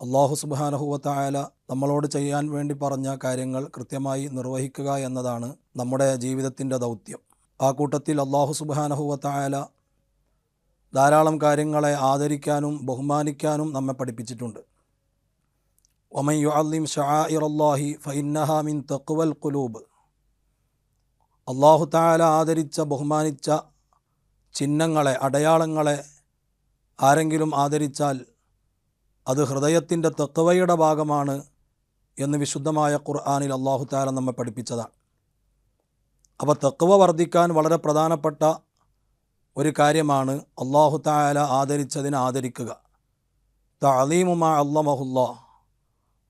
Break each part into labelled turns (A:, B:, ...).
A: അള്ളാഹു സുബാനഹുവത്തായാല നമ്മളോട് ചെയ്യാൻ വേണ്ടി പറഞ്ഞ കാര്യങ്ങൾ കൃത്യമായി നിർവഹിക്കുക എന്നതാണ് നമ്മുടെ ജീവിതത്തിന്റെ ദൗത്യം. ആ കൂട്ടത്തിൽ അള്ളാഹു സുബാനഹുവത്തായാല ധാരാളം കാര്യങ്ങളെ ആദരിക്കാനും ബഹുമാനിക്കാനും നമ്മെ പഠിപ്പിച്ചിട്ടുണ്ട്. ഒമൻ യു അല്ലിം ഷാഇറല്ലാഹി ഫൈന്നഹ മിൻ തക്വൽ കുലൂബ് അള്ളാഹു തായാല ആദരിച്ച ബഹുമാനിച്ച ചിഹ്നങ്ങളെ അടയാളങ്ങളെ ആരെങ്കിലും ആദരിച്ചാൽ അത് ഹൃദയത്തിന്റെ തെക്കവയുടെ ഭാഗമാണ് എന്ന് വിശുദ്ധമായ ഖുർആാനിൽ അള്ളാഹു താല നമ്മെ പഠിപ്പിച്ചതാണ്. അപ്പോൾ തെക്കവ വർദ്ധിക്കാൻ വളരെ പ്രധാനപ്പെട്ട ഒരു കാര്യമാണ് അള്ളാഹു താല ആദരിച്ചതിനെ ആദരിക്കുക. തലീമുമാ അള്ളമഹുല്ലാ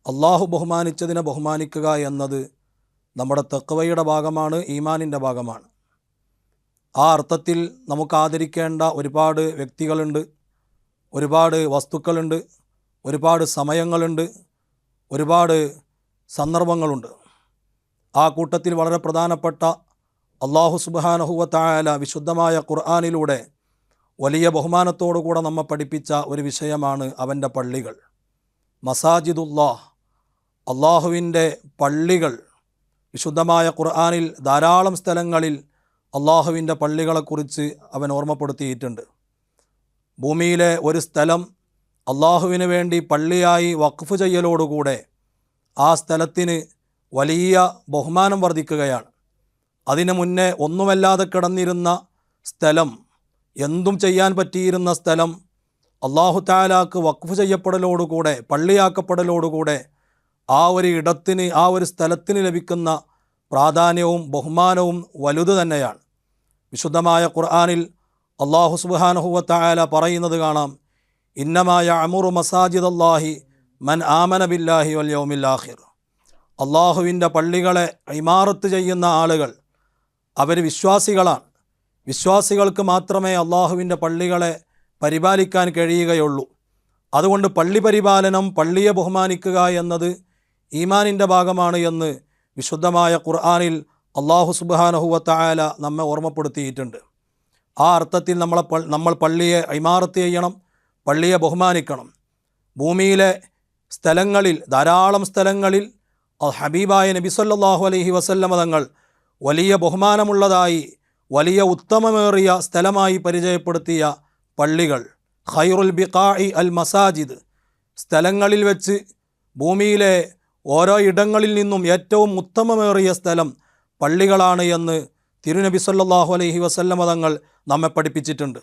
A: അള്ളാഹു ബഹുമാനിച്ചതിനെ ബഹുമാനിക്കുക എന്നത് നമ്മുടെ തെക്കവയുടെ ഭാഗമാണ് ഈമാനിന്റെ ഭാഗമാണ്. ആ അർത്ഥത്തിൽ നമുക്ക് ആദരിക്കേണ്ട ഒരുപാട് വ്യക്തികളുണ്ട് ഒരുപാട് വസ്തുക്കളുണ്ട്. ഒരുപാട് സമയങ്ങളുണ്ട് ഒരുപാട് സന്ദർഭങ്ങളുണ്ട്. ആ കൂട്ടത്തിൽ വളരെ പ്രധാനപ്പെട്ട അള്ളാഹു സുബാനഹുവത്തായാല വിശുദ്ധമായ ഖുർആാനിലൂടെ വലിയ ബഹുമാനത്തോടുകൂടെ നമ്മെ പഠിപ്പിച്ച ഒരു വിഷയമാണ് അവന്റെ പള്ളികൾ. മസാജിദുല്ലാഹ് അള്ളാഹുവിന്റെ പള്ളികൾ. വിശുദ്ധമായ ഖുർആാനിൽ ധാരാളം സ്ഥലങ്ങളിൽ അള്ളാഹുവിന്റെ പള്ളികളെക്കുറിച്ച് അവൻ ഓർമ്മപ്പെടുത്തിയിട്ടുണ്ട്. ഭൂമിയിലെ ഒരു സ്ഥലം അള്ളാഹുവിന് വേണ്ടി പള്ളിയായി വഖഫ് ചെയ്യലോടുകൂടെ ആ സ്ഥലത്തിന് വലിയ ബഹുമാനം വർദ്ധിക്കുകയാണ്. അതിനു മുന്നേ ഒന്നുമല്ലാതെ കിടന്നിരുന്ന സ്ഥലം എന്തും ചെയ്യാൻ പറ്റിയിരുന്ന സ്ഥലം അള്ളാഹു താലാക്ക് വഖഫ് ചെയ്യപ്പെടലോടുകൂടെ പള്ളിയാക്കപ്പെടലോടുകൂടെ ആ ഒരു ഇടത്തിന് ആ ഒരു സ്ഥലത്തിന് ലഭിക്കുന്ന പ്രാധാന്യവും ബഹുമാനവും വലുത് തന്നെയാണ്. വിശുദ്ധമായ ഖുർആാനിൽ അള്ളാഹു സുബാനഹുവത്തായാല പറയുന്നത് കാണാം ഇന്നമായ അമുറു മസാജിദ് അള്ളാഹി മൻ ആമന ബില്ലാഹി വൽ യൗമില്ലാഹിർ അള്ളാഹുവിന്റെ പള്ളികളെ ഇമാറത്ത് ചെയ്യുന്ന ആളുകൾ അവർ വിശ്വാസികളാണ്. വിശ്വാസികൾക്ക് മാത്രമേ അള്ളാഹുവിന്റെ പള്ളികളെ പരിപാലിക്കാൻ കഴിയുകയുള്ളൂ. അതുകൊണ്ട് പള്ളി പരിപാലനം പള്ളിയെ ബഹുമാനിക്കുക എന്നത് ഈമാനിന്റെ ഭാഗമാണ് എന്ന് വിശുദ്ധമായ ഖുർആാനിൽ അള്ളാഹു സുബാനഹുവത്തായാല നമ്മെ ഓർമ്മപ്പെടുത്തിയിട്ടുണ്ട്. ആ അർത്ഥത്തിൽ നമ്മളെ നമ്മൾ പള്ളിയെ ഇമാറത്ത് ചെയ്യണം പള്ളിയെ ബഹുമാനിക്കണം. ഭൂമിയിലെ സ്ഥലങ്ങളിൽ ധാരാളം സ്ഥലങ്ങളിൽ ഹബീബായ നബി സല്ലാഹു അലൈഹി വസല്ലമ തങ്ങൾ വലിയ ബഹുമാനമുള്ളതായി വലിയ ഉത്തമമേറിയ സ്ഥലമായി പരിചയപ്പെടുത്തിയ പള്ളികൾ. ഖൈറുൽ ബിഖായി അൽ മസാജിദ്. സ്ഥലങ്ങളിൽ വെച്ച് ഭൂമിയിലെ ഓരോ ഇടങ്ങളിൽ നിന്നും ഏറ്റവും ഉത്തമമേറിയ സ്ഥലം പള്ളികളാണ് എന്ന് തിരുനബി സല്ലാഹു അലഹി വസല്ലമ തങ്ങൾ നമ്മെ പഠിപ്പിച്ചിട്ടുണ്ട്.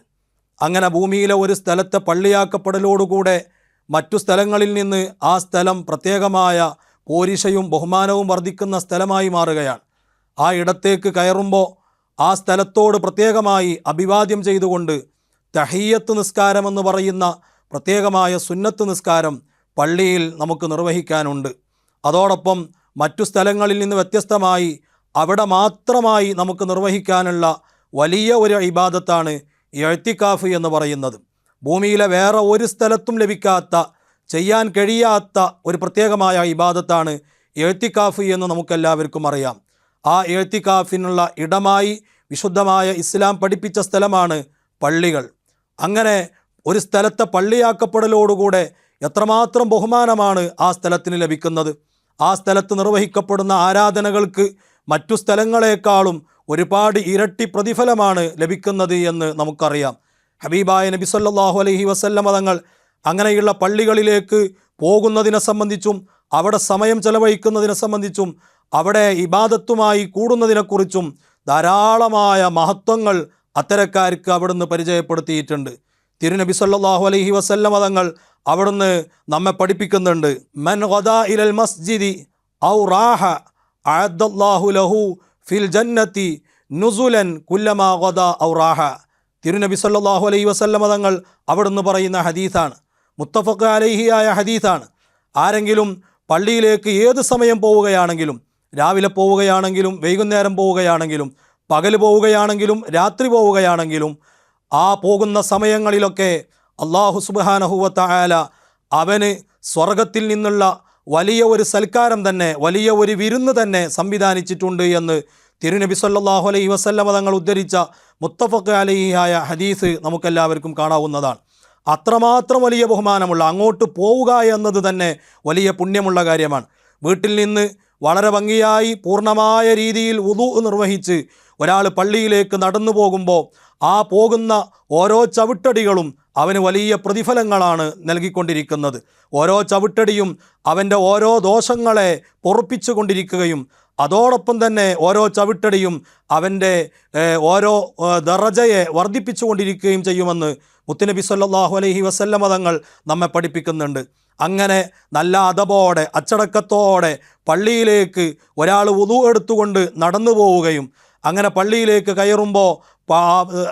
A: അങ്ങനെ ഭൂമിയിലെ ഒരു സ്ഥലത്തെ പള്ളിയാക്കപ്പെടലോടുകൂടെ മറ്റു സ്ഥലങ്ങളിൽ നിന്ന് ആ സ്ഥലം പ്രത്യേകമായ പോരിഷയും ബഹുമാനവും വർദ്ധിക്കുന്ന സ്ഥലമായി മാറുകയാണ്. ആ ഇടത്തേക്ക് കയറുമ്പോൾ ആ സ്ഥലത്തോട് പ്രത്യേകമായി അഭിവാദ്യം ചെയ്തുകൊണ്ട് തഹീയത്ത് നിസ്കാരം എന്ന് പറയുന്ന പ്രത്യേകമായ സുന്നത്ത് നിസ്കാരം പള്ളിയിൽ നമുക്ക് നിർവഹിക്കാനുണ്ട്. അതോടൊപ്പം മറ്റു സ്ഥലങ്ങളിൽ നിന്ന് വ്യത്യസ്തമായി അവിടെ മാത്രമായി നമുക്ക് നിർവഹിക്കാനുള്ള വലിയ ഒരു ഇബാദത്താണ് എഴുത്തിക്കാഫ് എന്ന് പറയുന്നത്. ഭൂമിയിലെ വേറെ ഒരു സ്ഥലത്തും ലഭിക്കാത്ത ചെയ്യാൻ കഴിയാത്ത ഒരു പ്രത്യേകമായ ഇബാദത്താണ് എഴുത്തിക്കാഫ് എന്ന് നമുക്കെല്ലാവർക്കും അറിയാം. ആ എഴുത്തിക്കാഫിനുള്ള ഇടമായി വിശുദ്ധമായ ഇസ്ലാം പഠിപ്പിച്ച സ്ഥലമാണ് പള്ളികൾ. അങ്ങനെ ഒരു സ്ഥലത്തെ പള്ളിയാക്കപ്പെടലോടുകൂടെ എത്രമാത്രം ബഹുമാനമാണ് ആ സ്ഥലത്തിന് ലഭിക്കുന്നത്. ആ സ്ഥലത്ത് നിർവഹിക്കപ്പെടുന്ന ആരാധനകൾക്ക് മറ്റു സ്ഥലങ്ങളെക്കാളും ഒരുപാട് ഇരട്ടി പ്രതിഫലമാണ് ലഭിക്കുന്നത് എന്ന് നമുക്കറിയാം. ഹബീബായ നബി സല്ലാഹു അലഹി വസല്ലമ തങ്ങൾ അങ്ങനെയുള്ള പള്ളികളിലേക്ക് പോകുന്നതിനെ സംബന്ധിച്ചും അവിടെ സമയം ചെലവഴിക്കുന്നതിനെ സംബന്ധിച്ചും അവിടെ ഇബാദത്തുമായി കൂടുന്നതിനെക്കുറിച്ചും ധാരാളമായ മഹത്വങ്ങൾ അത്തരക്കാർക്ക് അവിടുന്ന് പരിചയപ്പെടുത്തിയിട്ടുണ്ട്. തിരുനബി സല്ലാഹു അലഹി വസല്ലമ തങ്ങൾ അവിടുന്ന് നമ്മെ പഠിപ്പിക്കുന്നുണ്ട്. മൻ ഇലൽ മസ്ജിദി ഔ റാഹ അഹു ലഹു ഫിൽ ജന്നത്തി നുസുലൻ കുല്ലമാ ഗദാ ഔറാഹ റാഹ. തിരുനബി സല്ലാഹു അലൈഹി വസല്ലമ തങ്ങൾ അവിടുന്ന് പറയുന്ന ഹദീസാണ്. മുത്തഫക്ക് അലൈഹിയായ ഹദീസാണ്. ആരെങ്കിലും പള്ളിയിലേക്ക് ഏത് സമയം പോവുകയാണെങ്കിലും രാവിലെ പോവുകയാണെങ്കിലും വൈകുന്നേരം പോവുകയാണെങ്കിലും പകൽ പോവുകയാണെങ്കിലും രാത്രി പോവുകയാണെങ്കിലും ആ പോകുന്ന സമയങ്ങളിലൊക്കെ അള്ളാഹു സുബാനഹുവത്ത ആല അവന് സ്വർഗത്തിൽ നിന്നുള്ള വലിയ ഒരു സൽക്കാരം തന്നെ വലിയ ഒരു വിരുന്ന് തന്നെ സംവിധാനിച്ചിട്ടുണ്ട് എന്ന് തിരുനബി സല്ലാഹു അലൈഹി വസല്ലമ തങ്ങൾ ഉദ്ധരിച്ച മുത്തഫക്ക് അലഹിയായ ഹദീസ് നമുക്കെല്ലാവർക്കും കാണാവുന്നതാണ്. അത്രമാത്രം വലിയ ബഹുമാനമുള്ള അങ്ങോട്ട് പോവുക എന്നത് തന്നെ വലിയ പുണ്യമുള്ള കാര്യമാണ്. വീട്ടിൽ നിന്ന് വളരെ ഭംഗിയായി പൂർണമായ രീതിയിൽ ഉതു നിർവഹിച്ച് ഒരാൾ പള്ളിയിലേക്ക് നടന്നു പോകുമ്പോൾ ആ പോകുന്ന ഓരോ ചവിട്ടടികളും അവന് വലിയ പ്രതിഫലങ്ങളാണ് നൽകിക്കൊണ്ടിരിക്കുന്നത്. ഓരോ ചവിട്ടടിയും അവന്റെ ഓരോ ദോഷങ്ങളെ പൊറുപ്പിച്ചു കൊണ്ടിരിക്കുകയും അതോടൊപ്പം തന്നെ ഓരോ ചവിട്ടടിയും അവന്റെ ഓരോ ദറജയെ വർദ്ധിപ്പിച്ചു കൊണ്ടിരിക്കുകയും ചെയ്യുമെന്ന് മുത്തുനബി സല്ലാഹു അലഹി വസല്ല തങ്ങൾ നമ്മെ പഠിപ്പിക്കുന്നുണ്ട്. അങ്ങനെ നല്ല അതപോടെ അച്ചടക്കത്തോടെ പള്ളിയിലേക്ക് ഒരാൾ ഉതു എടുത്തുകൊണ്ട് നടന്നു പോവുകയും അങ്ങനെ പള്ളിയിലേക്ക് കയറുമ്പോൾ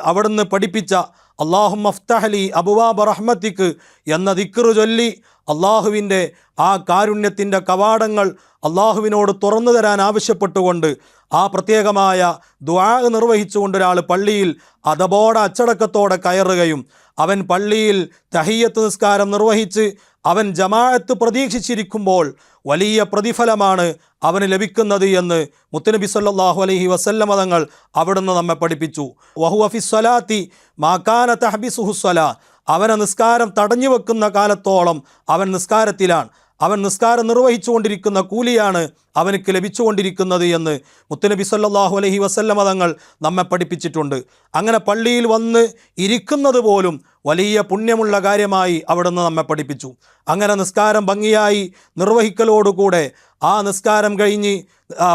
A: അവിടുന്ന് പഠിപ്പിച്ച അള്ളാഹു മഫ്തഹലി അബുവാബ് റഹ്മത്തിക്ക് എന്ന ദിക്കറു ചൊല്ലി അള്ളാഹുവിന്റെ ആ കാരുണ്യത്തിന്റെ കവാടങ്ങൾ അള്ളാഹുവിനോട് തുറന്നു തരാൻ ആവശ്യപ്പെട്ടുകൊണ്ട് ആ പ്രത്യേകമായ ദ്വാ നിർവഹിച്ചുകൊണ്ട് ഒരാൾ പള്ളിയിൽ അതബോടെ അച്ചടക്കത്തോടെ കയറുകയും അവൻ പള്ളിയിൽ തഹിയ്യത്ത് നിസ്കാരം നിർവഹിച്ച് അവൻ ജമാഅത്ത് പ്രതീക്ഷിച്ചിരിക്കുമ്പോൾ വലിയ പ്രതിഫലമാണ് അവന് ലഭിക്കുന്നത് എന്ന് മുത്തനബി സല്ലാഹു അലഹി വസല്ലമ തങ്ങൾ അവിടുന്ന് നമ്മെ പഠിപ്പിച്ചു. വഹു ഫി സ്വലാത്തി മാക്കാന തഹബിസുഹുസ്വല അവനെ നിസ്കാരം തടഞ്ഞു വെക്കുന്ന കാലത്തോളം അവൻ നിസ്കാരത്തിലാണ്. അവൻ നിസ്കാരം നിർവഹിച്ചുകൊണ്ടിരിക്കുന്ന കൂലിയാണ് അവനക്ക് ലഭിച്ചുകൊണ്ടിരിക്കുന്നത് എന്ന് മുത്തനബി സല്ലാഹു അലഹി വസല്ലമ തങ്ങൾ നമ്മെ പഠിപ്പിച്ചിട്ടുണ്ട്. അങ്ങനെ പള്ളിയിൽ വന്ന് ഇരിക്കുന്നത് പോലും വലിയ പുണ്യമുള്ള കാര്യമായി അവിടുന്ന് നമ്മെ പഠിപ്പിച്ചു. അങ്ങനെ നിസ്കാരം ഭംഗിയായി നിർവഹിക്കലോടുകൂടെ ആ നിസ്കാരം കഴിഞ്ഞ്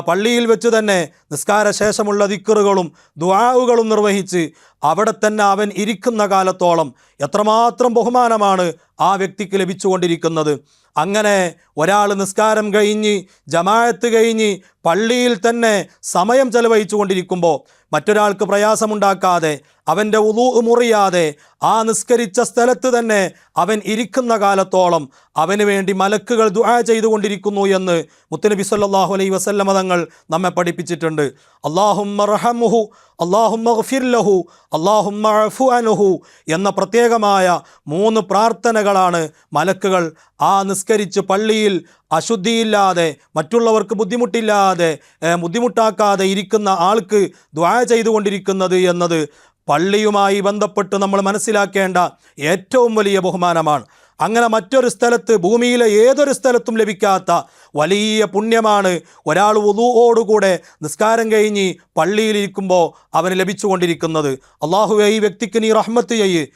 A: പള്ളിയിൽ വെച്ച് തന്നെ നിസ്കാര ശേഷമുള്ള ദിക്കറുകളും ദ്വാവുകളും നിർവഹിച്ച് അവിടെ തന്നെ അവൻ ഇരിക്കുന്ന കാലത്തോളം എത്രമാത്രം ബഹുമാനമാണ് ആ വ്യക്തിക്ക് ലഭിച്ചുകൊണ്ടിരിക്കുന്നത്. അങ്ങനെ ഒരാൾ നിസ്കാരം കഴിഞ്ഞ് ജമായത്ത് കഴിഞ്ഞ് പള്ളിയിൽ തന്നെ സമയം ചെലവഴിച്ചു കൊണ്ടിരിക്കുമ്പോൾ മറ്റൊരാൾക്ക് പ്രയാസമുണ്ടാക്കാതെ അവന്റെ ഉളു മുറിയാതെ ആ നിസ്കരിച്ച സ്ഥലത്ത് തന്നെ അവൻ ഇരിക്കുന്ന കാലത്തോളം അവന് വേണ്ടി മലക്കുകൾ ദുആ ചെയ്തുകൊണ്ടിരിക്കുന്നു എന്ന് മുത്തനബി സല്ലാഹു അലൈ വസല്ലമ തങ്ങൾ നമ്മെ പഠിപ്പിച്ചിട്ടുണ്ട്. അള്ളാഹുമ്മ റഹമുഹു അള്ളാഹുമ്മ ഗഫിർലഹു അള്ളാഹുമ്മ അഫു അനുഹു എന്ന പ്രത്യേകമായ മൂന്ന് പ്രാർത്ഥനകളാണ് മലക്കുകൾ ആ നിസ്കരിച്ച് പള്ളിയിൽ അശുദ്ധിയില്ലാതെ മറ്റുള്ളവർക്ക് ബുദ്ധിമുട്ടില്ലാതെ ബുദ്ധിമുട്ടാക്കാതെ ഇരിക്കുന്ന ആൾക്ക് ദ്വായ ചെയ്തുകൊണ്ടിരിക്കുന്നത് എന്നത് പള്ളിയുമായി ബന്ധപ്പെട്ട് നമ്മൾ മനസ്സിലാക്കേണ്ട ഏറ്റവും വലിയ ബഹുമാനമാണ്. അങ്ങനെ മറ്റൊരു സ്ഥലത്ത് ഭൂമിയിലെ ഏതൊരു സ്ഥലത്തും ലഭിക്കാത്ത വലിയ പുണ്യമാണ് ഒരാൾ ഉതുവോടുകൂടെ നിസ്കാരം കഴിഞ്ഞ് പള്ളിയിലിരിക്കുമ്പോൾ അവന് ലഭിച്ചുകൊണ്ടിരിക്കുന്നത്. അള്ളാഹുവെ ഈ വ്യക്തിക്ക് നീ റഹ്മത്ത് ചെയ്യ്.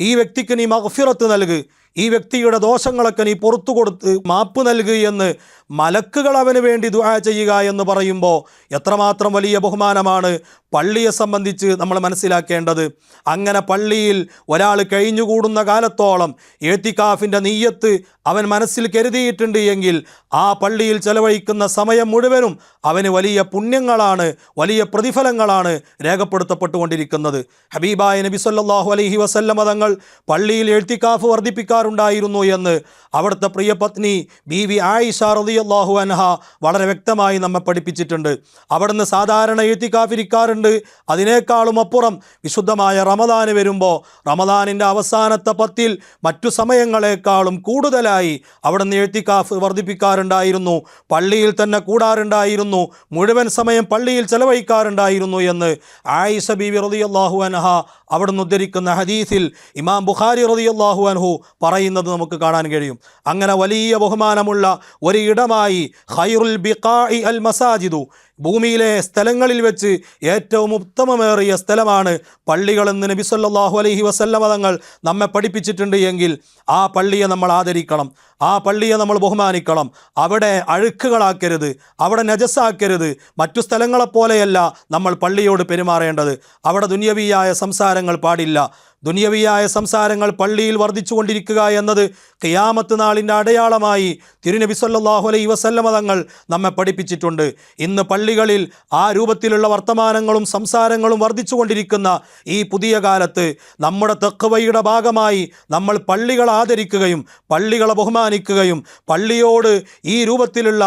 A: ഈ വ്യക്തിക്ക് നീ മഹഫിറത്ത് നൽക്. ഈ വ്യക്തിയുടെ ദോഷങ്ങളൊക്കെ നീ പുറത്തു കൊടുത്ത് മാപ്പ് നൽകുക എന്ന് മലക്കുകൾ അവന് വേണ്ടി ദുആ ചെയ്യുക എന്ന് പറയുമ്പോൾ എത്രമാത്രം വലിയ ബഹുമാനമാണ് പള്ളിയെ സംബന്ധിച്ച് നമ്മൾ മനസ്സിലാക്കേണ്ടത്. അങ്ങനെ പള്ളിയിൽ ഒരാൾ കഴിഞ്ഞുകൂടുന്ന കാലത്തോളം ഏത്തിക്കാഫിന്റെ നെയ്യത്ത് അവൻ മനസ്സിൽ കരുതിയിട്ടുണ്ട് എങ്കിൽ ആ പള്ളിയിൽ ചെലവഴിക്കുന്ന സമയം മുഴുവനും അവന് വലിയ പുണ്യങ്ങളാണ് വലിയ പ്രതിഫലങ്ങളാണ് രേഖപ്പെടുത്തപ്പെട്ടുകൊണ്ടിരിക്കുന്നത്. ഹബീബായ നബി സല്ലല്ലാഹു അലൈഹി വസല്ലമ തങ്ങൾ പള്ളിയിൽ എഴുത്തിക്കാഫ് വർദ്ധിപ്പിക്കാറുണ്ടായിരുന്നു എന്ന് അവിടുത്തെ പ്രിയപത്നി ബി വി ആയിഷ റളിയല്ലാഹു അൻഹ വളരെ വ്യക്തമായി നമ്മെ പഠിപ്പിച്ചിട്ടുണ്ട്. അവിടുന്ന് സാധാരണ എഴുത്തിക്കാഫിരിക്കാറുണ്ട്. അതിനേക്കാളും അപ്പുറം വിശുദ്ധമായ റമദാന് വരുമ്പോൾ റമദാനിന്റെ അവസാനത്തെ പത്തിൽ മറ്റു സമയങ്ങളെക്കാളും കൂടുതലായി അവിടുന്ന് എഴുത്തിക്കാഫ് വർദ്ധിപ്പിക്കാറുണ്ടായിരുന്നു. പള്ളിയിൽ തന്നെ കൂടാറുണ്ടായിരുന്നു. മുഴുവൻ സമയം പള്ളിയിൽ ചെലവഴിക്കാറുണ്ടായിരുന്നു എന്ന് ആയിഷ ബിവി റളിയല്ലാഹു അൻഹ അവിടുന്ന് ഉദ്ധരിക്കുന്ന ഹദീസിൽ ഇമാം ബുഖാരി റളിയല്ലാഹു അൻഹു പറയുന്നത് നമുക്ക് കാണാൻ കഴിയും. അങ്ങനെ വലിയ ബഹുമാനമുള്ള ഒരു ഇടമായി ഖൈറുൽ ബിഖാഇ അൽ മസാജിദു. ഭൂമിയിലെ സ്ഥലങ്ങളിൽ വെച്ച് ഏറ്റവും ഉത്തമമേറിയ സ്ഥലമാണ് പള്ളികളെന്ന് നബി സല്ലല്ലാഹു അലൈഹി വസല്ലമ തങ്ങൾ നമ്മെ പഠിപ്പിച്ചിട്ടുണ്ട് എങ്കിൽ ആ പള്ളിയെ നമ്മൾ ആദരിക്കണം. ആ പള്ളിയെ നമ്മൾ ബഹുമാനിക്കണം. അവിടെ അഴുക്കുകളാക്കരുത്. അവിടെ നജസ്സാക്കരുത് മറ്റു സ്ഥലങ്ങളെപ്പോലെയല്ല നമ്മൾ പള്ളിയോട് പെരുമാറേണ്ടത്. അവിടെ ദുന്യവിയായ സംസാരങ്ങൾ പാടില്ല. ദുനിയവിയായ സംസാരങ്ങൾ പള്ളിയിൽ വർദ്ധിച്ചു കൊണ്ടിരിക്കുക എന്നത് കിയാമത്ത് നാളിന്റെ അടയാളമായി തിരുനബി സല്ലല്ലാഹു അലൈഹി വസല്ലമ തങ്ങൾ നമ്മെ പഠിപ്പിച്ചിട്ടുണ്ട്. ഇന്ന് പള്ളികളിൽ ആ രൂപത്തിലുള്ള വർത്തമാനങ്ങളും സംസാരങ്ങളും വർദ്ധിച്ചുകൊണ്ടിരിക്കുന്ന ഈ പുതിയ കാലത്ത് നമ്മുടെ തെക്കുവയുടെ ഭാഗമായി നമ്മൾ പള്ളികളെ ആദരിക്കുകയും പള്ളികളെ ബഹുമാനിക്കുകയും പള്ളിയോട് ഈ രൂപത്തിലുള്ള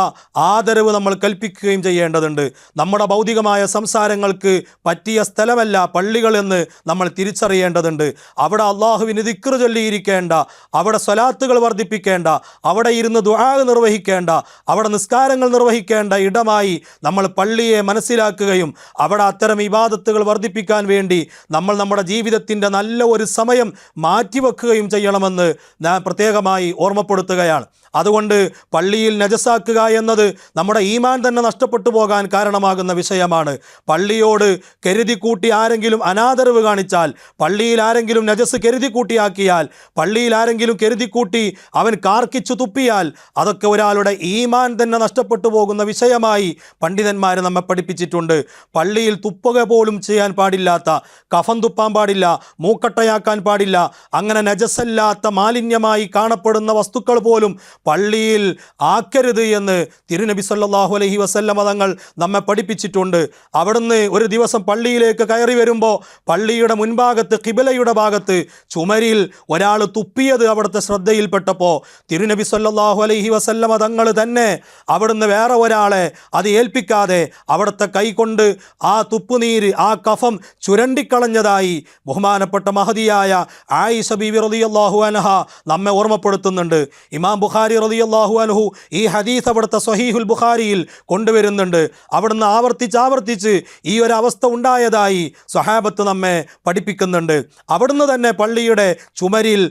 A: ആദരവ് നമ്മൾ കൽപ്പിക്കുകയും ചെയ്യേണ്ടതുണ്ട്. നമ്മുടെ ഭൗതികമായ സംസാരങ്ങൾക്ക് പറ്റിയ സ്ഥലമല്ല പള്ളികളെന്ന് നമ്മൾ തിരിച്ചറിയേണ്ടതുണ്ട്. അവിടെ അള്ളാഹുവിന് ദിക്റ് ചൊല്ലിയിരിക്കേണ്ട അവിടെ സ്വലാത്തുകൾ വർദ്ധിപ്പിക്കേണ്ട അവിടെ ഇരുന്ന് ദുആ നിർവഹിക്കേണ്ട അവിടെ നിസ്കാരങ്ങൾ നിർവഹിക്കേണ്ട ഇടമായി നമ്മൾ പള്ളിയെ മനസ്സിലാക്കുകയും അവിടെ അത്തരം ഇബാദത്തുകൾ വർദ്ധിപ്പിക്കാൻ വേണ്ടി നമ്മൾ നമ്മുടെ ജീവിതത്തിന്റെ നല്ല ഒരു സമയം മാറ്റിവെക്കുകയും ചെയ്യണമെന്ന് ഞാൻ പ്രത്യേകമായി ഓർമ്മപ്പെടുത്തുകയാണ്. അതുകൊണ്ട് പള്ളിയിൽ നജസാക്കുക എന്നത് നമ്മുടെ ഈമാൻ തന്നെ നഷ്ടപ്പെട്ടു പോകാൻ കാരണമാകുന്ന വിഷയമാണ്. പള്ളിയോട് കരുതി കൂട്ടി ആരെങ്കിലും അനാദരവ് കാണിച്ചാൽ പള്ളിയിൽ ആരെങ്കിലും നജസ് കരുതി കൂട്ടിയാക്കിയാൽ പള്ളിയിൽ ആരെങ്കിലും കരുതി കൂട്ടി അവൻ കാർക്കിച്ചു തുപ്പിയാൽ അതൊക്കെ ഒരാളുടെ ഈമാൻ തന്നെ നഷ്ടപ്പെട്ടു പോകുന്ന വിഷയമായി പണ്ഡിതന്മാർ നമ്മെ പഠിപ്പിച്ചിട്ടുണ്ട്. പള്ളിയിൽ തുപ്പുക പോലും ചെയ്യാൻ പാടില്ലാത്ത കഫം തുപ്പാൻ പാടില്ല മൂക്കട്ടയാക്കാൻ പാടില്ല അങ്ങനെ നജസല്ലാത്ത മാലിന്യമായി കാണപ്പെടുന്ന വസ്തുക്കൾ പോലും പള്ളിയിൽ ആക്കരുത് എന്ന് തിരുനബി സല്ലാഹു അലഹി വസല്ലം തങ്ങൾ നമ്മെ പഠിപ്പിച്ചിട്ടുണ്ട്. അവിടുന്ന് ഒരു ദിവസം പള്ളിയിലേക്ക് കയറി വരുമ്പോൾ പള്ളിയുടെ മുൻഭാഗത്ത് കിബിലയുടെ ഭാഗത്ത് ചുമരിൽ ഒരാൾ തുപ്പിയത് അവിടുത്തെ ശ്രദ്ധയിൽപ്പെട്ടപ്പോൾ തിരുനബി സല്ലാഹു അലഹി വസല്ലം തങ്ങൾ തന്നെ അവിടുന്ന് വേറെ ഒരാളെ അത് ഏൽപ്പിക്കാതെ അവിടുത്തെ കൈകൊണ്ട് ആ തുപ്പുനീര് ആ കഫം ചുരണ്ടിക്കളഞ്ഞതായി ബഹുമാനപ്പെട്ട മഹതിയായ ആയിഷ ബീവി റളിയല്ലാഹു അനഹ നമ്മെ ഓർമ്മപ്പെടുത്തുന്നുണ്ട്. ഇമാം ബുഖാരി റളിയല്ലാഹു അനഹു ഈ ഹദീസ് അവിടുത്തെ സ്വഹീഹുൽ ബുഖാരിയിൽ കൊണ്ടുവരുന്നുണ്ട്. അവിടുന്ന് ആവർത്തിച്ച് ആവർത്തിച്ച് ഈ ഒരു അവസ്ഥ ഉണ്ടായതായി സ്വഹാബത്ത് നമ്മെ പഠിപ്പിക്കുന്നുണ്ട്. അവിടുന്ന് തന്നെ പള്ളിയുടെ ചുമരിൽ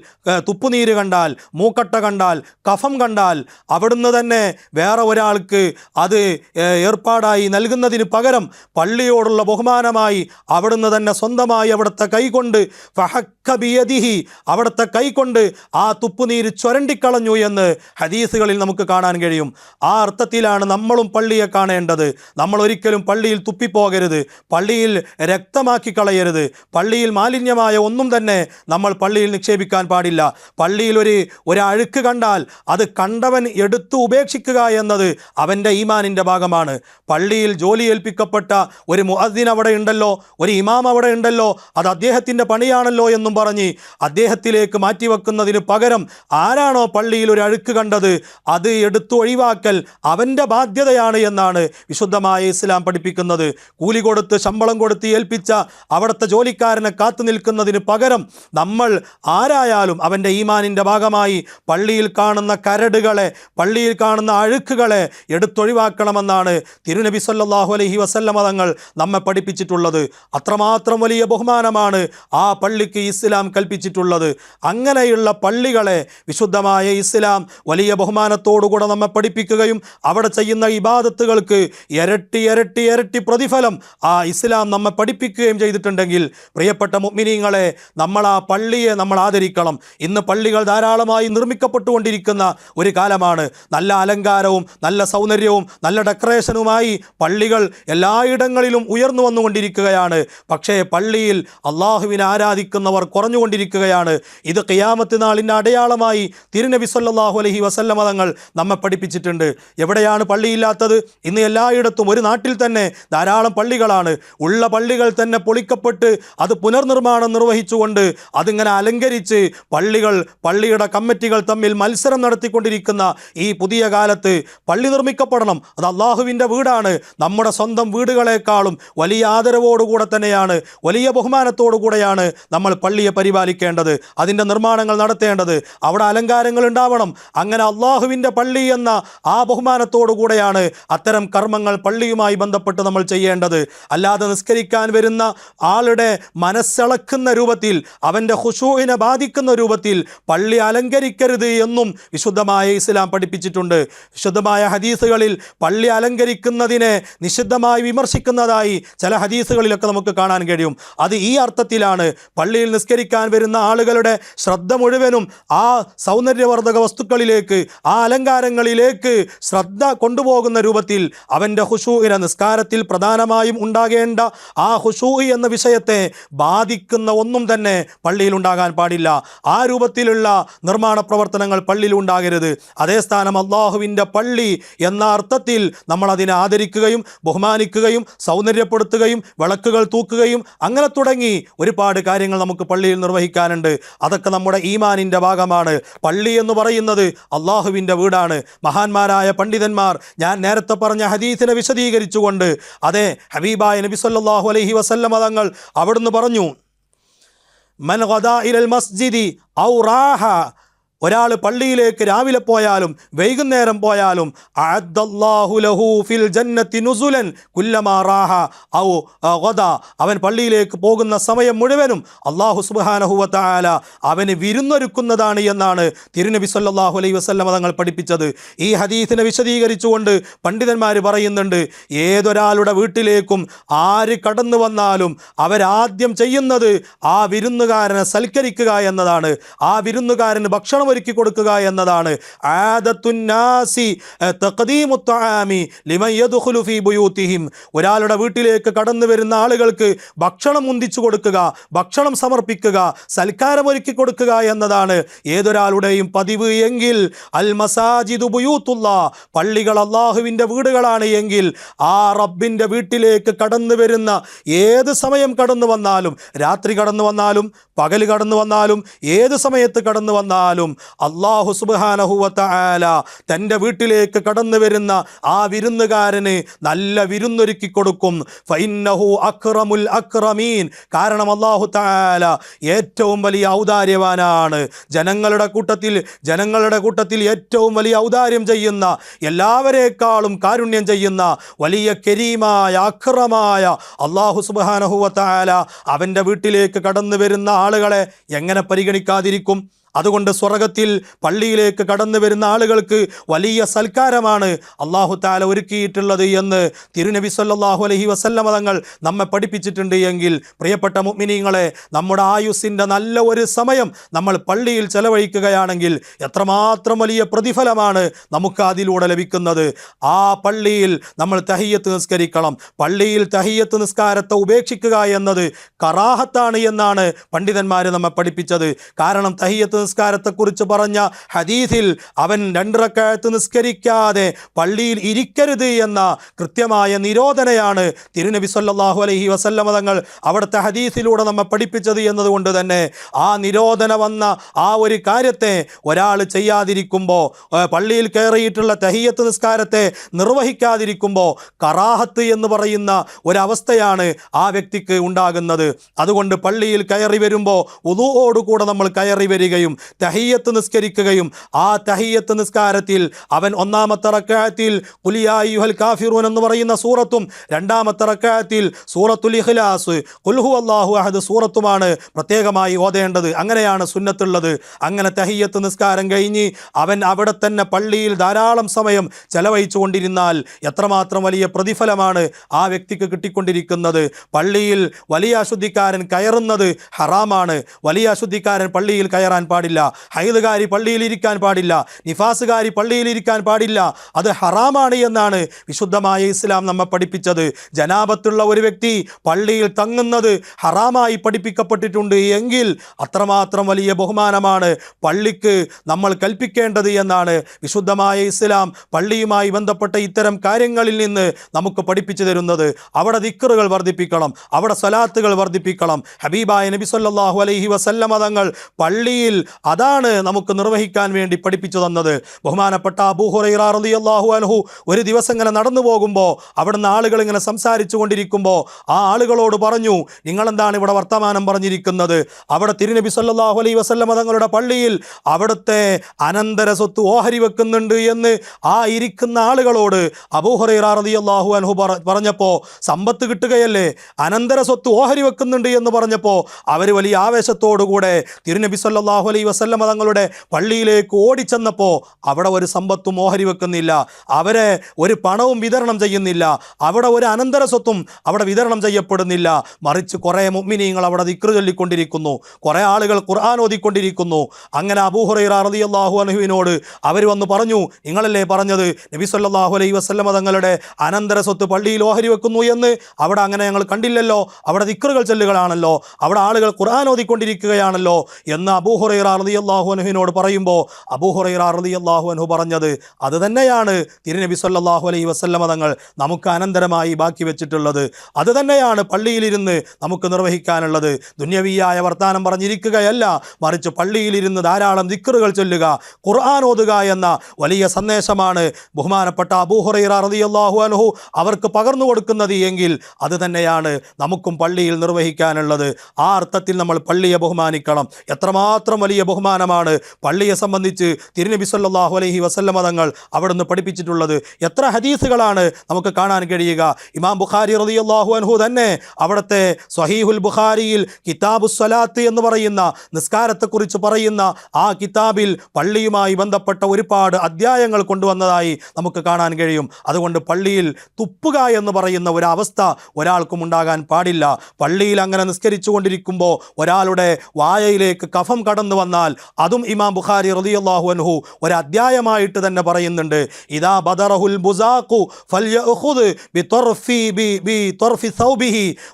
A: തുപ്പുനീര് കണ്ടാൽ മൂക്കട്ട കണ്ടാൽ കഫം കണ്ടാൽ അവിടുന്ന് തന്നെ വേറെ ഒരാൾക്ക് അത് ഏ, ഏർപ്പാടായി നൽകുന്നതിന് പകരം പള്ളിയോടുള്ള ബഹുമാനമായി അവിടുന്ന് തന്നെ സ്വന്തമായി അവിടുത്തെ കൈകൊണ്ട് ഫഹക്കബിയതിഹി അവിടുത്തെ കൈകൊണ്ട് ആ തുപ്പുനീര് ചുരണ്ടിക്കളഞ്ഞു എന്ന് ഹദീസുകളിൽ നമുക്ക് കാണാൻ കഴിയും. ആ അർത്ഥത്തിലാണ് നമ്മളും പള്ളിയെ കാണേണ്ടത്. നമ്മൾ ഒരിക്കലും പള്ളിയിൽ തുപ്പിപ്പോകരുത്. പള്ളിയിൽ രക്തമാക്കി കളയരുത്. പള്ളിയിൽ മാലിന്യമായ ഒന്നും തന്നെ നമ്മൾ പള്ളിയിൽ നിക്ഷേപിക്കാൻ പാടില്ല. പള്ളിയിൽ ഒരു ഒരു അഴുക്ക് കണ്ടാൽ അത് കണ്ടവൻ എടുത്തു ഉപേക്ഷിക്കുക എന്നത് അവന്റെ ഈമാനിന്റെ ഭാഗമാണ്. പള്ളിയിൽ ജോലി ഏൽപ്പിക്കപ്പെട്ട ഒരു മുഅദ്ദിൻ അവിടെ ഉണ്ടല്ലോ ഒരു ഇമാം അവിടെ ഉണ്ടല്ലോ അത് അദ്ദേഹത്തിന്റെ പണിയാണല്ലോ എന്നും പറഞ്ഞ് അദ്ദേഹത്തിലേക്ക് മാറ്റിവെക്കുന്നതിന് പകരം ആരാണോ പള്ളിയിൽ ഒരു അഴുക്ക് കണ്ടത് അത് എടുത്തു ഒഴിവാക്കൽ അവന്റെ ബാധ്യതയാണ് എന്നാണ് വിശുദ്ധമായ ഇസ്ലാം പഠിപ്പിക്കുന്നത്. കൂലി കൊടുത്ത് ശമ്പളം കൊടുത്ത് ഏൽപ്പിച്ച അവിടുത്തെ ജോലിക്കാരനെ കാത്തു നിൽക്കുന്നതിന് പകരം നമ്മൾ ആരായാലും അവന്റെ ഈമാനിന്റെ ഭാഗമായി പള്ളിയിൽ കാണുന്ന കരടുകളെ പള്ളിയിൽ കാണുന്ന അഴുക്കുകളെ എടുത്തൊഴിവാക്കണമെന്നാണ് തിരുനബി സല്ലാഹു അലഹി വസല്ലമ തങ്ങൾ നമ്മെ പഠിപ്പിച്ചിട്ടുള്ളത് അത്രമാത്രം വലിയ ബഹുമാനമാണ് ആ പള്ളിക്ക് ഇസ്ലാം കൽപ്പിച്ചിട്ടുള്ളത്. അങ്ങനെയുള്ള പള്ളികളെ വിശുദ്ധമായ ഇസ്ലാം വലിയ ബഹുമാനത്തോടുകൂടെ നമ്മെ പഠിപ്പിക്കുകയും അവിടെ ചെയ്യുന്ന ഇബാദത്തുകൾക്ക് ഇരട്ടി ഇരട്ടി ഇരട്ടി പ്രതിഫലം ആ ഇസ്ലാം നമ്മെ പഠിപ്പിക്കുകയും ചെയ്തിട്ടുണ്ടെങ്കിൽ പ്രിയപ്പെട്ട മുഗ്മിനീങ്ങളെ നമ്മൾ ആ പള്ളിയെ നമ്മൾ ആദരിക്കണം. ഇന്ന് പള്ളികൾ ധാരാളമായി നിർമ്മിക്കപ്പെട്ടുകൊണ്ടിരിക്കുന്ന ഒരു കാലമാണ്. നല്ല അലങ്കാരവും നല്ല സൗന്ദര്യവും നല്ല ഡെക്കറേഷനുമായി പള്ളികൾ എല്ലായിടങ്ങളിലും ഉയർന്നു വന്നുകൊണ്ടിരിക്കുകയാണ്. പക്ഷേ പള്ളിയിൽ അള്ളാഹുവിനെ ആരാധിക്കുന്നവർ കുറഞ്ഞുകൊണ്ടിരിക്കുകയാണ്. ഇത് ഖിയാമത്ത് നാളിന്റെ അടയാളമായി തിരുനബി സല്ലാഹു അലഹി വസല്ല മതങ്ങൾ നമ്മെ പഠിപ്പിച്ചിട്ടുണ്ട്. എവിടെയാണ് പള്ളിയില്ലാത്തത് ഇന്ന് എല്ലായിടത്തും ഒരു നാട്ടിൽ തന്നെ ധാരാളം പള്ളികളാണ്. ഉള്ള പള്ളികൾ തന്നെ പൊളിക്കപ്പെട്ട് അത് പുനർനിർമ്മാണം നിർവഹിച്ചുകൊണ്ട് അതിങ്ങനെ അലങ്കരിച്ച് പള്ളികൾ പള്ളിയുടെ കമ്മിറ്റികൾ തമ്മിൽ മത്സരം നടത്തിക്കൊണ്ടിരിക്കുന്ന ഈ പുതിയ കാലത്ത് പള്ളി നിർമ്മിക്കപ്പെടണം. അത് അള്ളാഹുവിന്റെ വീടാണ്. നമ്മുടെ സ്വന്തം വീടുകളെക്കാളും വലിയ ആദരവോടുകൂടെ തന്നെയാണ് വലിയ ബഹുമാനത്തോടു കൂടെയാണ് നമ്മൾ പള്ളിയെ പരിപാലിക്കേണ്ടത് അതിന്റെ നിർമ്മാണങ്ങൾ നടത്തേണ്ടത്. അവിടെ അലങ്കാരങ്ങൾ ഉണ്ടാവണം. അങ്ങനെ അള്ളാഹുവിന്റെ പള്ളി എന്ന ആ ബഹുമാനത്തോടു കൂടെയാണ് അത്തരം കർമ്മങ്ങൾ പള്ളിയുമായി ബന്ധപ്പെട്ട് നമ്മൾ ചെയ്യേണ്ടത്. അല്ലാതെ നിസ്കരിക്കാൻ വരുന്ന ആളുടെ മനസ്സിളക്കുന്ന രൂപത്തിൽ അവന്റെ ഹുഷൂവിനെ ബാധിക്കുന്ന രൂപത്തിൽ പള്ളി അലങ്കരിക്കരുത് എന്നും വിശുദ്ധമായ ഇസ്ലാം പഠിപ്പിച്ചിട്ടുണ്ട്. വിശുദ്ധമായ ഹദീസുകളിൽ പള്ളി അലങ്കരിക്കുന്നതിനെ നിഷിദ്ധമായി വിമർശിക്കുന്നതായി ചില ഹദീസുകളിലൊക്കെ നമുക്ക് കാണാൻ കഴിയും. അത് ഈ അർത്ഥത്തിലാണ് പള്ളിയിൽ നിസ്കരിക്കാൻ വരുന്ന ആളുകളുടെ ശ്രദ്ധ മുഴുവനും ആ സൗന്ദര്യവർദ്ധക വസ്തുക്കളിലേക്ക് ആ അലങ്കാരങ്ങളിലേക്ക് ശ്രദ്ധ കൊണ്ടുപോകുന്ന രൂപത്തിൽ അവന്റെ ഹുഷൂഹിന നിസ്കാരത്തിൽ പ്രധാനമായും ഉണ്ടാകേണ്ട ആ ഹുഷൂഹി എന്ന വിഷയത്തെ ബാധിക്കുന്ന ഒന്നും തന്നെ പള്ളിയിൽ ഉണ്ടാകാൻ പാടില്ല. ആ രൂപത്തിലുള്ള നിർമ്മാണ പ്രവർത്തനങ്ങൾ പള്ളിയിൽ ഉണ്ടാകരുത്. അതേ സ്ഥാനം അള്ളാഹുവിന്റെ പള്ളി എന്ന അർത്ഥത്തിൽ നമ്മൾ അതിനെ ആദരിക്കുകയും ബഹുമാനിക്കുകയും സൗന്ദര്യപ്പെടുത്തുകയും വിളക്കുകൾ തൂക്കുകയും അങ്ങനെ തുടങ്ങി ഒരുപാട് കാര്യങ്ങൾ നമുക്ക് പള്ളിയിൽ നിർവഹിക്കാനുണ്ട്. അതൊക്കെ നമ്മുടെ ഈമാനിന്റെ ഭാഗമാണ്. പള്ളി എന്ന് പറയുന്നത് അള്ളാഹുവിന്റെ വീടാണ്. മഹാന്മാരായ പണ്ഡിതന്മാർ ഞാൻ നേരത്തെ പറഞ്ഞ ഹദീസിനെ വിശദീകരിച്ചുകൊണ്ട് അതെ ഹബീബായ നബി സല്ലാഹു അലൈഹി വസല്ലമ തങ്ങൾ അവിടുന്ന് പറഞ്ഞു മൻ മസ്ജിദി ഔ റാഹ ഒരാൾ പള്ളിയിലേക്ക് രാവിലെ പോയാലും വൈകുന്നേരം പോയാലും അഅദ്ദല്ലാഹു ലഹു ഫിൽ ജന്നത്തി നുസുലൻ കുല്ലമാ ഔ അവൻ പള്ളിയിലേക്ക് പോകുന്ന സമയം മുഴുവനും അള്ളാഹു തആല അവന് വിരുന്നൊരുക്കുന്നതാണ് എന്നാണ് തിരുനബി സല്ലാഹു അലൈ വസ്ലമ തങ്ങൾ പഠിപ്പിച്ചത്. ഈ ഹദീസിനെ വിശദീകരിച്ചുകൊണ്ട് പണ്ഡിതന്മാർ പറയുന്നുണ്ട് ഏതൊരാളുടെ വീട്ടിലേക്കും ആര് കടന്നു വന്നാലും അവരാദ്യം ചെയ്യുന്നത് ആ വിരുന്നുകാരനെ സൽക്കരിക്കുക എന്നതാണ്. ആ വിരുന്നുകാരന് ഭക്ഷണം ഒരുക്കി കൊടുക്കുക എന്നതാണ്. ആദത്തുന്നാസി ഒരാളുടെ വീട്ടിലേക്ക് കടന്നു വരുന്ന ആളുകൾക്ക് ഭക്ഷണം മുന്തിച്ചു കൊടുക്കുക ഭക്ഷണം സമർപ്പിക്കുക സൽക്കാരം ഒരുക്കി കൊടുക്കുക എന്നതാണ് ഏതൊരാളുടെയും പതിവ് എങ്കിൽ അൽ മസാജിദ് ബുയൂത്തുള്ള പള്ളികൾ അള്ളാഹുവിന്റെ വീടുകളാണ് എങ്കിൽ ആ റബ്ബിന്റെ വീട്ടിലേക്ക് കടന്നു വരുന്ന ഏത് സമയം കടന്നു വന്നാലും രാത്രി കടന്നു വന്നാലും പകൽ കടന്നു വന്നാലും ഏത് സമയത്ത് കടന്നു വന്നാലും അള്ളാഹു സുബാനഹുവത്ത ആല തന്റെ വീട്ടിലേക്ക് കടന്നു വരുന്ന ആ വിരുന്നുകാരന് നല്ല വിരുന്നൊരുക്കി കൊടുക്കും. ഫൈന്നഹു അക്രമുൽ അക്രമീൻ. കാരണം അള്ളാഹു താല ഏറ്റവും വലിയ ഔദാര്യവാനാണ്. ജനങ്ങളുടെ കൂട്ടത്തിൽ ജനങ്ങളുടെ കൂട്ടത്തിൽ ഏറ്റവും വലിയ ഔദാര്യം ചെയ്യുന്ന എല്ലാവരേക്കാളും കാരുണ്യം ചെയ്യുന്ന വലിയ കരീമായ അക്രമായ അള്ളാഹു സുബാനഹുവ താല അവന്റെ വീട്ടിലേക്ക് കടന്നു വരുന്ന ആളുകളെ എങ്ങനെ പരിഗണിക്കാതിരിക്കും? അതുകൊണ്ട് സ്വർഗത്തിൽ പള്ളിയിലേക്ക് കടന്നു വരുന്ന ആളുകൾക്ക് വലിയ സൽക്കാരമാണ് അള്ളാഹു താല ഒരുക്കിയിട്ടുള്ളത് എന്ന് തിരുനബി സല്ലാഹു അലഹി വസല്ലമ തങ്ങൾ നമ്മെ പഠിപ്പിച്ചിട്ടുണ്ട് എങ്കിൽ പ്രിയപ്പെട്ട മുഗ്മിനീങ്ങളെ നമ്മുടെ ആയുസ്സിന്റെ നല്ല ഒരു സമയം നമ്മൾ പള്ളിയിൽ ചെലവഴിക്കുകയാണെങ്കിൽ എത്രമാത്രം വലിയ പ്രതിഫലമാണ് നമുക്ക് അതിലൂടെ ലഭിക്കുന്നത്. ആ പള്ളിയിൽ നമ്മൾ തഹിയത്ത് നിസ്കരിക്കണം. പള്ളിയിൽ തഹിയത്ത് നിസ്കാരത്തെ ഉപേക്ഷിക്കുക എന്നത് കറാഹത്താണ് എന്നാണ് പണ്ഡിതന്മാർ നമ്മെ പഠിപ്പിച്ചത്. കാരണം തഹിയത്ത് നിസ്കാരത്തെക്കുറിച്ച് പറഞ്ഞ ഹദീസിൽ അവൻ രണ്ടിറക്കാലത്ത് നിസ്കരിക്കാതെ പള്ളിയിൽ ഇരിക്കരുത് എന്ന കൃത്യമായ നിരോധനയാണ് തിരുനബി സല്ലാഹു അലഹി വസല്ലമ തങ്ങൾ അവിടുത്തെ ഹദീസിലൂടെ നമ്മെ പഠിപ്പിച്ചത് എന്നതുകൊണ്ട് തന്നെ ആ നിരോധന വന്ന ആ ഒരു കാര്യത്തെ ഒരാൾ ചെയ്യാതിരിക്കുമ്പോൾ പള്ളിയിൽ കയറിയിട്ടുള്ള തഹിയത്ത് നിസ്കാരത്തെ നിർവഹിക്കാതിരിക്കുമ്പോൾ കറാഹത്ത് എന്ന് പറയുന്ന ഒരവസ്ഥയാണ് ആ വ്യക്തിക്ക് ഉണ്ടാകുന്നത്. അതുകൊണ്ട് പള്ളിയിൽ കയറി വരുമ്പോൾ ഉദുവോടുകൂടെ നമ്മൾ കയറി വരികയും തഹിയത്ത് നിസ്കരിക്കുകയും ആ തഹിയത്ത് നിസ്കാരത്തിൽ അവൻ ഒന്നാമത്തെ റക്കായത്തിൽ കുലിയായുഹൽ കാഫിറൂൻ എന്ന് പറയുന്ന സൂറത്തും രണ്ടാമത്തെ റക്കായത്തിൽ സൂറത്തുൽ ഇഖ്ലാസ് കുൽഹു അള്ളാഹു അഹദ് സൂറത്തുമാണ് പ്രത്യേകമായി ഓതേണ്ടത്. അങ്ങനെയാണ് സുന്നത്തുള്ളത്. അങ്ങനെ തഹിയത്ത് നിസ്കാരം കഴിഞ്ഞ് അവൻ അവിടെ തന്നെ പള്ളിയിൽ ധാരാളം സമയം ചെലവഴിച്ചു കൊണ്ടിരുന്നാൽ എത്രമാത്രം വലിയ പ്രതിഫലമാണ് ആ വ്യക്തിക്ക് കിട്ടിക്കൊണ്ടിരിക്കുന്നത്. പള്ളിയിൽ വലിയ അശുദ്ധിക്കാരൻ കയറുന്നത് ഹറാമാണ്. വലിയ അശുദ്ധിക്കാരൻ പള്ളിയിൽ കയറാൻ പാടില്ല. ഹൈദുകാരി പള്ളിയിൽ ഇരിക്കാൻ പാടില്ല. നിഫാസുകാരി പള്ളിയിൽ ഇരിക്കാൻ പാടില്ല. അത് ഹറാമാണ് എന്നാണ് വിശുദ്ധമായ ഇസ്ലാം നമ്മെ പഠിപ്പിച്ചത്. ജനാപത്തുള്ള ഒരു വ്യക്തി പള്ളിയിൽ തങ്ങുന്നത് ഹറാമായി പഠിപ്പിക്കപ്പെട്ടിട്ടുണ്ട് എങ്കിൽ അത്രമാത്രം വലിയ ബഹുമാനമാണ് പള്ളിക്ക് നമ്മൾ കൽപ്പിക്കേണ്ടത് എന്നാണ് വിശുദ്ധമായ ഇസ്ലാം പള്ളിയുമായി ബന്ധപ്പെട്ട ഇത്തരം കാര്യങ്ങളിൽ നിന്ന് നമുക്ക് പഠിപ്പിച്ചു തരുന്നത്. അവിടെ ദിക്കറുകൾ വർദ്ധിപ്പിക്കണം. അവിടെ സ്വലാത്തുകൾ വർദ്ധിപ്പിക്കണം. ഹബീബായ നബി സല്ലാഹു അലൈഹി വസല്ല മതങ്ങൾ പള്ളിയിൽ അതാണ് നമുക്ക് നിർവഹിക്കാൻ വേണ്ടി പഠിപ്പിച്ചു തന്നത്. ബഹുമാനപ്പെട്ട അബൂഹുറൈറ റളിയല്ലാഹു അൻഹു ഒരു ദിവസം ഇങ്ങനെ നടന്നു പോകുമ്പോൾ അവിടുന്ന് ആളുകൾ ഇങ്ങനെ സംസാരിച്ചു കൊണ്ടിരിക്കുമ്പോൾ ആ ആളുകളോട് പറഞ്ഞു നിങ്ങളെന്താണ് ഇവിടെ വർത്തമാനം പറഞ്ഞിരിക്കുന്നത്? അവിടെ തിരുനബി സല്ലാഹു അലൈ വസല്ല മതങ്ങളുടെ പള്ളിയിൽ അവിടുത്തെ അനന്തര സ്വത്ത് ഓഹരി വെക്കുന്നുണ്ട് എന്ന് ആ ഇരിക്കുന്ന ആളുകളോട് അബൂഹുറൈറ റളിയല്ലാഹു അൻഹു പറഞ്ഞപ്പോൾ സമ്പത്ത് കിട്ടുകയല്ലേ? അനന്തര സ്വത്ത് ഓഹരി വെക്കുന്നുണ്ട് എന്ന് പറഞ്ഞപ്പോൾ അവർ വലിയ ആവേശത്തോടുകൂടെ തിരുനബി സല്ലല്ലാഹു അലൈഹി വസല്ലമ തങ്ങളുടെ പള്ളിയിലേക്ക് ഓടിച്ചെന്നപ്പോൾ അവിടെ ഒരു സമ്പത്തും ഓഹരി വെക്കുന്നില്ല. അവരെ ഒരു പണവും വിതരണം ചെയ്യുന്നില്ല. അവിടെ ഒരു അനന്തര സ്വത്തും അവിടെ വിതരണം ചെയ്യപ്പെടുന്നില്ല. മറിച്ച് കുറേ മുഅ്മിനീങ്ങൾ അവിടെ ദിക്ർ ചൊല്ലിക്കൊണ്ടിരിക്കുന്നു. കുറേ ആളുകൾ ഖുർആൻ ഓതിക്കൊണ്ടിരിക്കുന്നു. അങ്ങനെ അബൂഹുറൈറ റളിയല്ലാഹു അനഹുവിനോട് അവർ വന്ന് പറഞ്ഞു നിങ്ങളല്ലേ പറഞ്ഞത് നബി സല്ലാഹു അലൈഹി വസല്ലമ തങ്ങളുടെ അനന്തര സ്വത്ത് പള്ളിയിൽ ഓഹരി വെക്കുന്നു എന്ന്? അവിടെ അങ്ങനെ ഞങ്ങൾ കണ്ടില്ലല്ലോ. അവിടെ ദിക്റുകൾ ചെല്ലുകളാണല്ലോ. അവിടെ ആളുകൾ ഖുർആൻ ഓതിക്കൊണ്ടിരിക്കുകയാണല്ലോ. എന്ന് അബൂഹുറൈറ അൻഹുവിനോട് പറയുമ്പോൾ അബൂഹുറൈറ അള്ളാഹു അൻഹു പറഞ്ഞത് അത് തന്നെയാണ് തിരുനബി സല്ലാഹു അലൈഹി വസല്ലമ തങ്ങൾ നമുക്ക് അനന്തരമായി ബാക്കി വെച്ചിട്ടുള്ളത്. അത് തന്നെയാണ് പള്ളിയിലിരുന്ന് നമുക്ക് നിർവഹിക്കാനുള്ളത്. ദുന്യവീയായ വർത്താനം പറഞ്ഞിരിക്കുകയല്ല മറിച്ച് പള്ളിയിലിരുന്ന് ധാരാളം ദിക്കറുകൾ ചൊല്ലുക ഖുർആൻ ഓതുക എന്ന വലിയ സന്ദേശമാണ് ബഹുമാനപ്പെട്ട അബൂഹുറൈറ അള്ളാഹു അൻഹു അവർക്ക് പകർന്നു കൊടുക്കുന്നത് എങ്കിൽ അത് തന്നെയാണ് നമുക്കും പള്ളിയിൽ നിർവഹിക്കാനുള്ളത്. ആ അർത്ഥത്തിൽ നമ്മൾ പള്ളിയെ ബഹുമാനിക്കണം. എത്രമാത്രം വലിയ ബഹുമാനമാണ്. പള്ളിയെ സംബന്ധിച്ച് തിരുനബി സല്ലല്ലാഹു അലൈഹി വസല്ലമ തങ്ങൾ അവിടുന്ന് പഠിപ്പിച്ചിട്ടുള്ളത്. എത്ര ഹദീസുകളാണ് നമുക്ക് കാണാൻ കഴിയുക. ഇമാം ബുഖാരി റളിയല്ലാഹു അൻഹു തന്നെ അവിടുത്തെ സ്വഹീഹുൽ ബുഖാരിയിൽ കിതാബു സ്വലാത്ത് എന്ന് പറയുന്ന നിസ്കാരത്തെക്കുറിച്ച് പറയുന്ന ആ കിതാബിൽ പള്ളിയുമായി ബന്ധപ്പെട്ട ഒരുപാട് അധ്യായങ്ങൾ കൊണ്ടുവന്നതായി നമുക്ക് കാണാൻ കഴിയും. അതുകൊണ്ട് പള്ളിയിൽ തുപ്പുക എന്ന് പറയുന്ന ഒരവസ്ഥ ഒരാൾക്കും ഉണ്ടാകാൻ പാടില്ല. പള്ളിയിൽ അങ്ങനെ നിസ്കരിച്ചു കൊണ്ടിരിക്കുമ്പോൾ ഒരാളുടെ വായയിലേക്ക് കഫം കടന്നു വന്നാൽ അതും ഇമാം ബുഖാരി റളിയല്ലാഹു അൻഹു ഒരു അധ്യായമായിട്ട് തന്നെ പറയുന്നുണ്ട് ഇതാ ബദറഹുൽ ബുസാഖു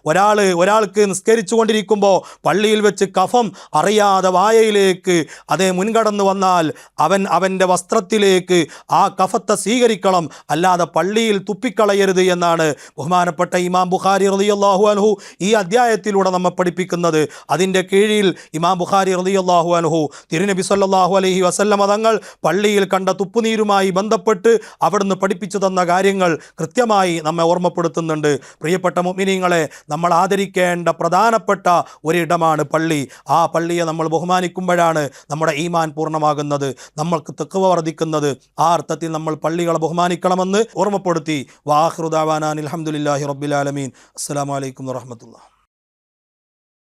A: ഒരാൾ ഒരാൾക്ക് നിസ്കരിച്ചു കൊണ്ടിരിക്കുമ്പോൾ പള്ളിയിൽ വെച്ച് കഫം അറിയാതെ വായയിലേക്ക് അതേ മുൻകടന്നു വന്നാൽ അവൻ അവന്റെ വസ്ത്രത്തിലേക്ക് ആ കഫത്തെ സ്വീകരിക്കണം അല്ലാതെ പള്ളിയിൽ തുപ്പിക്കളയരുത് എന്നാണ് ബഹുമാനപ്പെട്ട ഇമാം ബുഖാരി റളിയല്ലാഹു അൻഹു ഈ അധ്യായത്തിലൂടെ നമ്മെ പഠിപ്പിക്കുന്നത്. അതിന്റെ കീഴിൽ ഇമാം ബുഖാരി റളിയല്ലാഹു അൻഹു തിരുനബി സല്ലാഹു അലഹി വസല്ലമ തങ്ങൾ പള്ളിയിൽ കണ്ട തുപ്പുനീരുമായി ബന്ധപ്പെട്ട് അവിടുന്ന് പഠിപ്പിച്ചു തന്ന കാര്യങ്ങൾ കൃത്യമായി നമ്മെ ഓർമ്മപ്പെടുത്തുന്നുണ്ട്. പ്രിയപ്പെട്ട മുമിനിങ്ങളെ നമ്മൾ ആദരിക്കേണ്ട പ്രധാനപ്പെട്ട ഒരിടമാണ് പള്ളി. ആ പള്ളിയെ നമ്മൾ ബഹുമാനിക്കുമ്പോഴാണ് നമ്മുടെ ഈമാൻ പൂർണമാകുന്നത്. നമ്മൾക്ക് തെക്കുവ വർദ്ധിക്കുന്നത്. ആ അർത്ഥത്തിൽ നമ്മൾ പള്ളികളെ ബഹുമാനിക്കണമെന്ന് ഓർമ്മപ്പെടുത്തി. വാഹൃദാവാനാൻ അലഹമുല്ലാഹി റബ്ബിലാലമീൻ അസ്സാം വലൈക്കും വറഹമത്തുള്ള